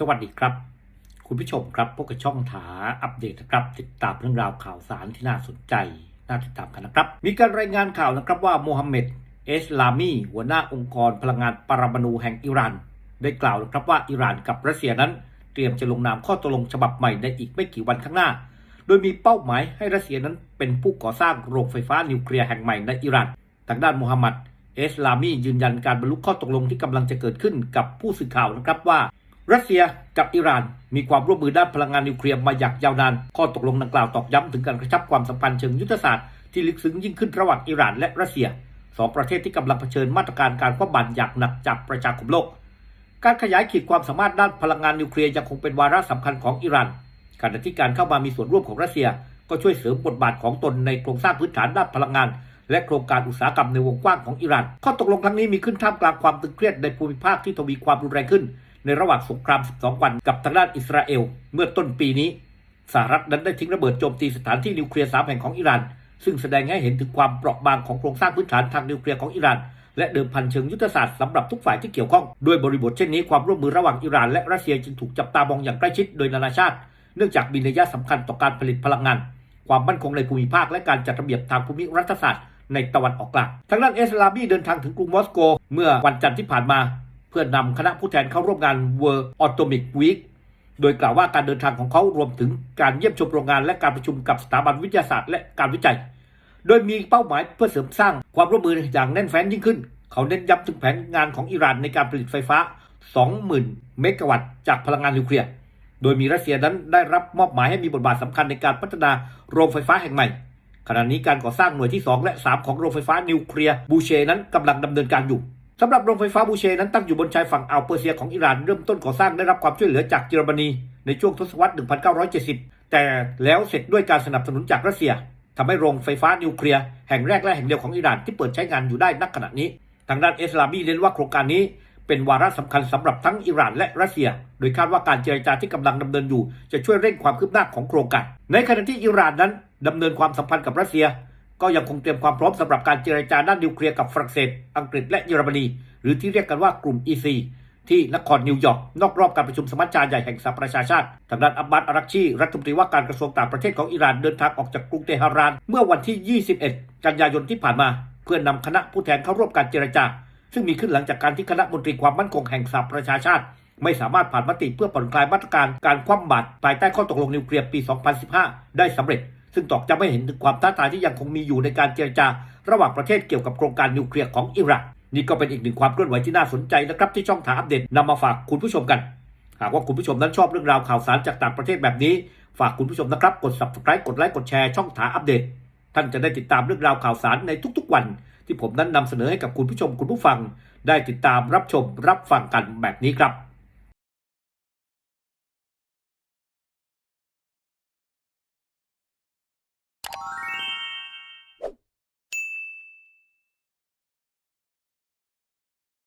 สวัสดีครับ คุณผู้ชมครับพบกับช่องถาอัปเดตนะครับ ติดตามเรื่องราวข่าวสารที่น่าสนใจ น่าติดตามกันนะครับ มีการรายงานข่าวนะครับว่าโมฮัมเหม็ดเอสลามี หัวหน้าองค์กรพลังงานปรมาณูแห่งอิหร่านได้กล่าวนะครับว่าอิหร่านกับรัสเซียนั้น เตรียมจะลงนามข้อตกลงฉบับใหม่ในอีกไม่กี่วันข้างหน้า โดยมีเป้าหมายให้รัสเซียนั้นเป็นผู้ก่อสร้างโรงไฟฟ้านิวเคลียร์แห่งใหม่ในอิหร่านทางด้านมูฮัมหมัดเอสลามียืนยันการบรรลุข้อตกลงที่กำลังจะเกิดขึ้นกับผู้สื่อข่าวนะครับว่า รัสเซียกับอิหร่านมีความร่วมมือด้านพลังงานนิวเคลียร์มาอย่างยาวนาน ข้อตกลงดังกล่าวตอกย้ำถึงการกระชับความสัมพันธ์เชิงยุทธศาสตร์ที่ลึกซึ้งยิ่งขึ้นระหว่างอิหร่านและรัสเซียสองประเทศที่กำลังเผชิญมาตรการการคว่ำบาตรอย่างหนักจากประชาคมโลก การขยายขีดความสามารถด้านพลังงานนิวเคลียร์ยังคงเป็นวาระสำคัญของอิหร่านขณะที่การเข้ามามีส่วนร่วมของรัสเซีย ก็ช่วยเสริมบทบาทของตนในโครงสร้างพื้นฐานด้านพลังงาน และโครงการอุตสาหกรรมในวงกว้างของอิหร่านข้อตกลงครั้งนี้มีขึ้นท่ามกลางความตึงเครียดในภูมิภาคที่ทวีความรุนแรงขึ้น ในระหว่างสงคราม 12 วันกับทางด้านอิสราเอล เมื่อต้นปีนี้สหรัฐนั้นได้ทิ้งระเบิดโจมตีสถานที่นิวเคลียร์สามแห่งของอิหร่าน ซึ่งแสดงให้เห็นถึงความเปราะบางของโครงสร้างพื้นฐานทางนิวเคลียร์ของอิหร่านและเดิมพันเชิงยุทธศาสตร์สำหรับทุกฝ่ายที่เกี่ยวข้องด้วยบริบทเช่นนี้ความร่วมมือระหว่างอิหร่านและรัสเซียจึงถูกจับตามองอย่างใกล้ชิดโดยนานาชาติ เนื่องจากมีนัยสำคัญต่อการผลิตพลังงาน ความมั่นคงในภูมิภาคและการจัดระเบียบทางภูมิรัฐศาสตร์ในตะวันออกกลาง ทางด้านเอสลามีเดินทางถึงกรุงมอสโก เมื่อวันจันทร์ที่ผ่านมา พื่อนำคณะผู้แทนเข้าร่วมงาน World Atomic Week โดยกล่าวว่าการเดินทางของเขารวมถึงการเยี่ยมชมโรงงานและการประชุมกับสถาบันวิทยาศาสตร์และการวิจัย โดยมีเป้าหมายเพื่อเสริมสร้างความร่วมมืออย่างแน่นแฟ้นยิ่งขึ้น เขาเน้นย้ำถึงแผนงานของอิหร่านในการผลิตไฟฟ้า 20,000 เมกะวัตต์จากพลังงานนิวเคลียร์ โดยมีรัสเซียนั้นได้รับมอบหมายให้มีบทบาทสำคัญในการพัฒนาโรงไฟฟ้าแห่งใหม่ ขณะนี้การก่อสร้างหน่วยที่ 2 และ 3 ของโรงไฟฟ้านิวเคลียร์บูเชนั้นกำลังดำเนินการอยู่ สำหรับโรงไฟฟ้าบูเชนั้นตั้งอยู่บนชายฝั่งอ่าวเปอร์เซียของอิหร่านเริ่มต้นก่อสร้างได้รับความช่วยเหลือจากเยอรมนีในช่วงทศวรรษ 1970 แต่แล้วเสร็จด้วยการสนับสนุนจากรัสเซียทำให้โรงไฟฟ้านิวเคลียร์แห่งแรกและแห่งเดียวของอิหร่านที่เปิดใช้งานอยู่ได้นักขณะนี้ ทางด้านเอสลามีเน้นว่าโครงการนี้เป็นวาระสำคัญสำหรับทั้งอิหร่านและรัสเซีย โดยคาดว่าการเจรจาที่กำลังดำเนินอยู่ จะช่วยเร่งความคืบหน้าของโครงการ ในขณะที่อิหร่านนั้นดำเนินความสัมพันธ์กับรัสเซีย ก็ยังคงเตรียมความพร้อมสำหรับการเจรจาด้านนิวเคลียร์กับฝรั่งเศส อังกฤษและเยอรมนี หรือที่เรียกกันว่ากลุ่ม EC ที่นครนิวยอร์กนอกรอบการประชุมสมัชชาใหญ่แห่งสหประชาชาติทางด้านอับบาสอารักชีรัฐมนตรีว่าการกระทรวงต่างประเทศของอิหร่านเดินทางออกจากกรุงเตหะราน เมื่อวันที่ 21 กันยายนที่ผ่านมา เพื่อนำคณะผู้แทนเข้าร่วมการเจรจา ซึ่งมีขึ้นหลังจากการที่คณะมนตรีความมั่นคงแห่งสหประชาชาติ ไม่สามารถผ่านมติเพื่อผ่อนคลายมาตรการการคว่ำบาตรภายใต้ข้อตกลงนิวเคลียร์ปี 2015 ได้สำเร็จ ซึ่งตอกจะไม่เห็นถึงความท้าทายที่ยังคงมีอยู่ในการเจรจา ระหว่างประเทศเกี่ยวกับโครงการนิวเคลียร์ของอิหร่านนี่ก็เป็นอีกหนึ่งความเคลื่อนไหวที่น่าสนใจนะครับที่ช่องถามอัปเดตนำมาฝากคุณผู้ชมกัน หากว่าคุณผู้ชมนั้นชอบเรื่องราวข่าวสารจากต่างประเทศแบบนี้ ฝากคุณผู้ชมนะครับกด subscribe กดไลค์กดแชร์ช่องถามอัปเดต ท่านจะได้ติดตามเรื่องราวข่าวสารในทุกๆวัน ที่ผมนั้นนำเสนอให้กับคุณผู้ชมคุณผู้ฟัง ได้ติดตามรับชมรับฟังกันแบบนี้ครับ